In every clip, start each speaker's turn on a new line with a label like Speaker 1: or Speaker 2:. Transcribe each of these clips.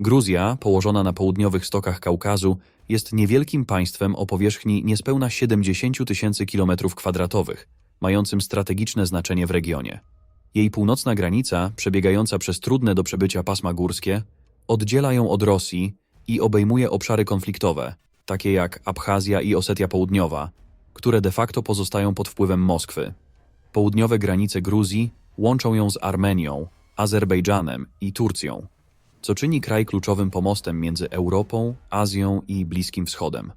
Speaker 1: Gruzja, położona na południowych stokach Kaukazu, jest niewielkim państwem o powierzchni niespełna 70 tysięcy kilometrów kwadratowych, mającym strategiczne znaczenie w regionie. Jej północna granica, przebiegająca przez trudne do przebycia pasma górskie, oddziela ją od Rosji i obejmuje obszary konfliktowe, takie jak Abchazja i Osetia Południowa, które de facto pozostają pod wpływem Moskwy. Południowe granice Gruzji łączą ją z Armenią, Azerbejdżanem i Turcją, co czyni kraj kluczowym pomostem między Europą, Azją i Bliskim Wschodem.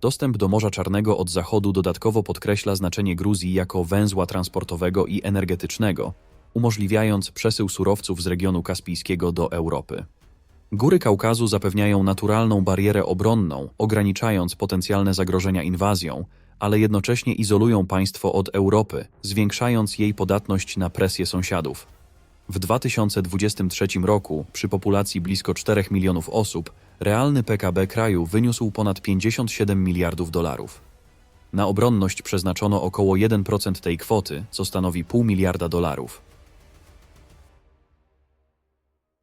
Speaker 1: Dostęp do Morza Czarnego od zachodu dodatkowo podkreśla znaczenie Gruzji jako węzła transportowego i energetycznego, umożliwiając przesył surowców z regionu kaspijskiego do Europy. Góry Kaukazu zapewniają naturalną barierę obronną, ograniczając potencjalne zagrożenia inwazją, ale jednocześnie izolują państwo od Europy, zwiększając jej podatność na presję sąsiadów. W 2023 roku, przy populacji blisko 4 milionów osób, realny PKB kraju wyniósł ponad 57 miliardów dolarów. Na obronność przeznaczono około 1% tej kwoty, co stanowi pół miliarda dolarów.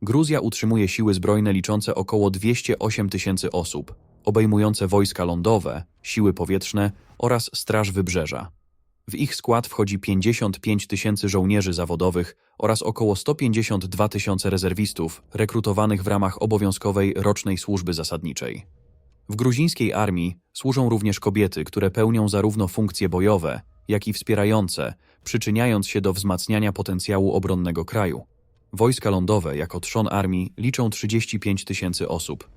Speaker 1: Gruzja utrzymuje siły zbrojne liczące około 208 tysięcy osób, obejmujące wojska lądowe, siły powietrzne oraz Straż Wybrzeża. W ich skład wchodzi 55 tysięcy żołnierzy zawodowych oraz około 152 tysiące rezerwistów rekrutowanych w ramach obowiązkowej rocznej służby zasadniczej. W gruzińskiej armii służą również kobiety, które pełnią zarówno funkcje bojowe, jak i wspierające, przyczyniając się do wzmacniania potencjału obronnego kraju. Wojska lądowe, jako trzon armii, liczą 35 tysięcy osób.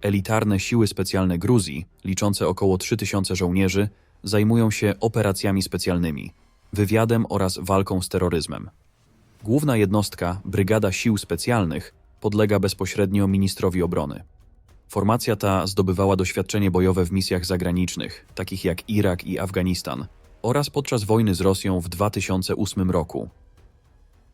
Speaker 1: Elitarne siły specjalne Gruzji, liczące około 3000 żołnierzy, zajmują się operacjami specjalnymi, wywiadem oraz walką z terroryzmem. Główna jednostka, Brygada Sił Specjalnych, podlega bezpośrednio ministrowi obrony. Formacja ta zdobywała doświadczenie bojowe w misjach zagranicznych, takich jak Irak i Afganistan, oraz podczas wojny z Rosją w 2008 roku.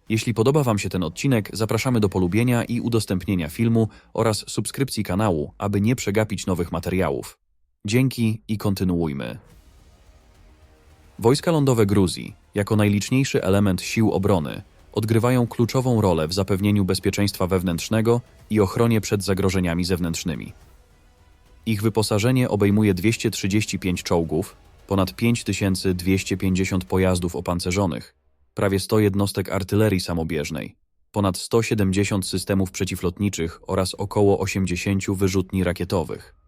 Speaker 1: Jeśli podoba Wam się ten odcinek, zapraszamy do polubienia i udostępnienia filmu oraz subskrypcji kanału, aby nie przegapić nowych materiałów. Dzięki i kontynuujmy. Wojska lądowe Gruzji, jako najliczniejszy element sił obrony, odgrywają kluczową rolę w zapewnieniu bezpieczeństwa wewnętrznego i ochronie przed zagrożeniami zewnętrznymi. Ich wyposażenie obejmuje 235 czołgów, ponad 5250 pojazdów opancerzonych, prawie 100 jednostek artylerii samobieżnej, ponad 170 systemów przeciwlotniczych oraz około 80 wyrzutni rakietowych.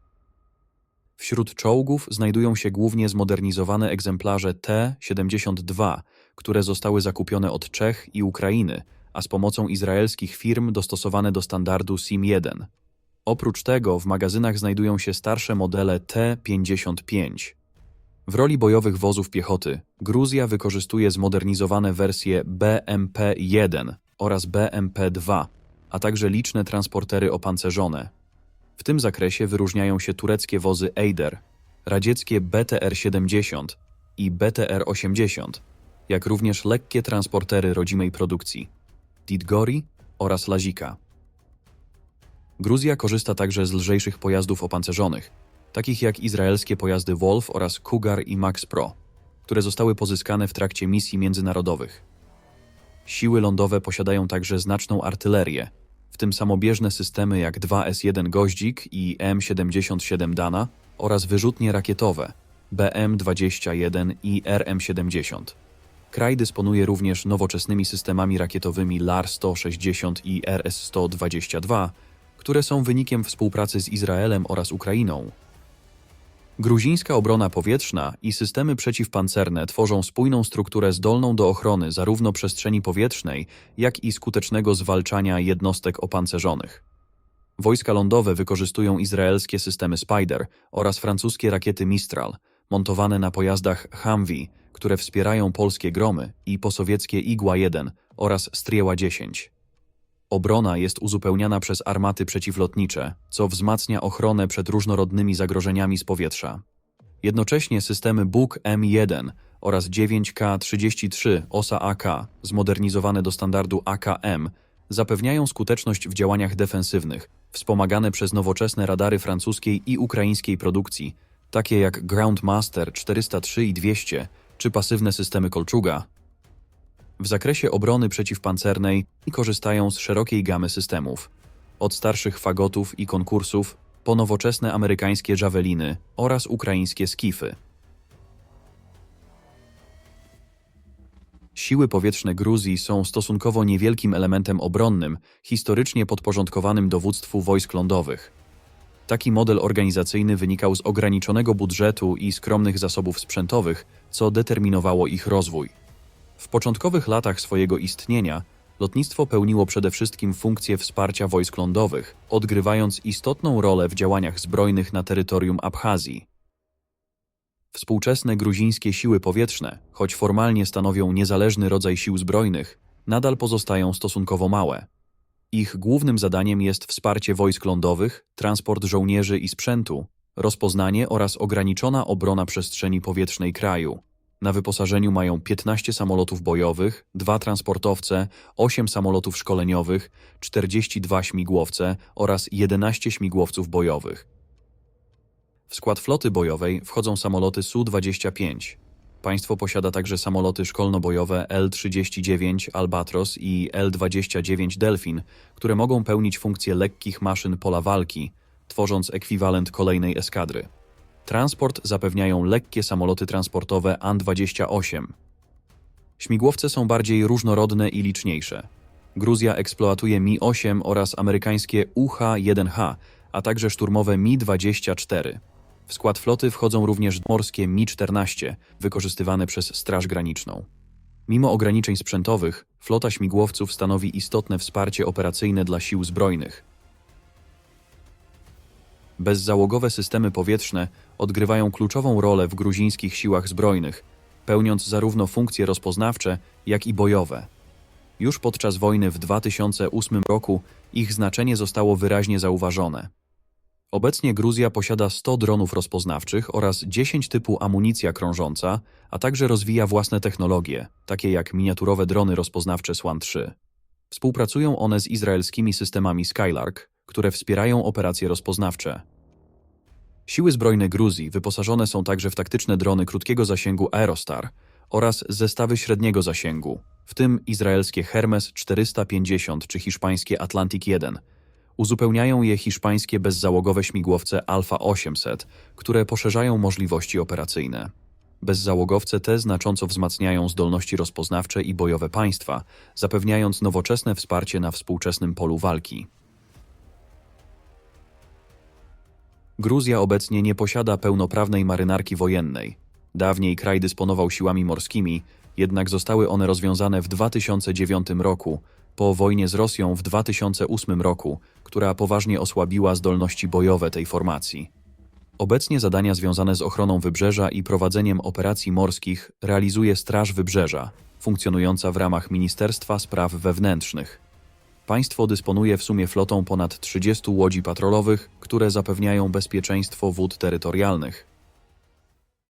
Speaker 1: Wśród czołgów znajdują się głównie zmodernizowane egzemplarze T-72, które zostały zakupione od Czech i Ukrainy, a z pomocą izraelskich firm dostosowane do standardu SIM-1. Oprócz tego w magazynach znajdują się starsze modele T-55. W roli bojowych wozów piechoty Gruzja wykorzystuje zmodernizowane wersje BMP-1 oraz BMP-2, a także liczne transportery opancerzone. W tym zakresie wyróżniają się tureckie wozy Eider, radzieckie BTR-70 i BTR-80, jak również lekkie transportery rodzimej produkcji Didgori oraz Lazika. Gruzja korzysta także z lżejszych pojazdów opancerzonych, takich jak izraelskie pojazdy Wolf oraz Cougar i Max Pro, które zostały pozyskane w trakcie misji międzynarodowych. Siły lądowe posiadają także znaczną artylerię, w tym samobieżne systemy jak 2S1 Goździk i M77 Dana oraz wyrzutnie rakietowe BM21 i RM70. Kraj dysponuje również nowoczesnymi systemami rakietowymi LAR-160 i RS-122, które są wynikiem współpracy z Izraelem oraz Ukrainą. Gruzińska obrona powietrzna i systemy przeciwpancerne tworzą spójną strukturę zdolną do ochrony zarówno przestrzeni powietrznej, jak i skutecznego zwalczania jednostek opancerzonych. Wojska lądowe wykorzystują izraelskie systemy Spider oraz francuskie rakiety Mistral, montowane na pojazdach Humvee, które wspierają polskie Gromy i posowieckie Igła-1 oraz Strieła-10. Obrona jest uzupełniana przez armaty przeciwlotnicze, co wzmacnia ochronę przed różnorodnymi zagrożeniami z powietrza. Jednocześnie systemy Buk M1 oraz 9K-33 OSA AK, zmodernizowane do standardu AKM, zapewniają skuteczność w działaniach defensywnych, wspomagane przez nowoczesne radary francuskiej i ukraińskiej produkcji, takie jak Groundmaster 403 i 200, czy pasywne systemy Kolczuga, w zakresie obrony przeciwpancernej korzystają z szerokiej gamy systemów. od starszych fagotów i konkursów po nowoczesne amerykańskie żaweliny oraz ukraińskie skify. Siły powietrzne Gruzji są stosunkowo niewielkim elementem obronnym, historycznie podporządkowanym dowództwu wojsk lądowych. Taki model organizacyjny wynikał z ograniczonego budżetu i skromnych zasobów sprzętowych, co determinowało ich rozwój. W początkowych latach swojego istnienia lotnictwo pełniło przede wszystkim funkcję wsparcia wojsk lądowych, odgrywając istotną rolę w działaniach zbrojnych na terytorium Abchazji. Współczesne gruzińskie siły powietrzne, choć formalnie stanowią niezależny rodzaj sił zbrojnych, nadal pozostają stosunkowo małe. Ich głównym zadaniem jest wsparcie wojsk lądowych, transport żołnierzy i sprzętu, rozpoznanie oraz ograniczona obrona przestrzeni powietrznej kraju. Na wyposażeniu mają 15 samolotów bojowych, 2 transportowce, 8 samolotów szkoleniowych, 42 śmigłowce oraz 11 śmigłowców bojowych. W skład floty bojowej wchodzą samoloty Su-25. Państwo posiada także samoloty szkolno-bojowe L-39 Albatros i L-29 Delfin, które mogą pełnić funkcję lekkich maszyn pola walki, tworząc ekwiwalent kolejnej eskadry. Transport zapewniają lekkie samoloty transportowe An-28. Śmigłowce są bardziej różnorodne i liczniejsze. Gruzja eksploatuje Mi-8 oraz amerykańskie UH-1H, a także szturmowe Mi-24. W skład floty wchodzą również morskie Mi-14, wykorzystywane przez Straż Graniczną. Mimo ograniczeń sprzętowych, flota śmigłowców stanowi istotne wsparcie operacyjne dla sił zbrojnych. Bezzałogowe systemy powietrzne odgrywają kluczową rolę w gruzińskich siłach zbrojnych, pełniąc zarówno funkcje rozpoznawcze, jak i bojowe. Już podczas wojny w 2008 roku ich znaczenie zostało wyraźnie zauważone. Obecnie Gruzja posiada 100 dronów rozpoznawczych oraz 10 typu amunicja krążąca, a także rozwija własne technologie, takie jak miniaturowe drony rozpoznawcze Swan-3. Współpracują one z izraelskimi systemami Skylark, które wspierają operacje rozpoznawcze. Siły zbrojne Gruzji wyposażone są także w taktyczne drony krótkiego zasięgu Aerostar oraz zestawy średniego zasięgu, w tym izraelskie Hermes 450 czy hiszpańskie Atlantic 1. Uzupełniają je hiszpańskie bezzałogowe śmigłowce Alfa 800, które poszerzają możliwości operacyjne. Bezzałogowce te znacząco wzmacniają zdolności rozpoznawcze i bojowe państwa, zapewniając nowoczesne wsparcie na współczesnym polu walki. Gruzja obecnie nie posiada pełnoprawnej marynarki wojennej. Dawniej kraj dysponował siłami morskimi, jednak zostały one rozwiązane w 2009 roku, po wojnie z Rosją w 2008 roku, która poważnie osłabiła zdolności bojowe tej formacji. Obecnie zadania związane z ochroną wybrzeża i prowadzeniem operacji morskich realizuje Straż Wybrzeża, funkcjonująca w ramach Ministerstwa Spraw Wewnętrznych. Państwo dysponuje w sumie flotą ponad 30 łodzi patrolowych, które zapewniają bezpieczeństwo wód terytorialnych.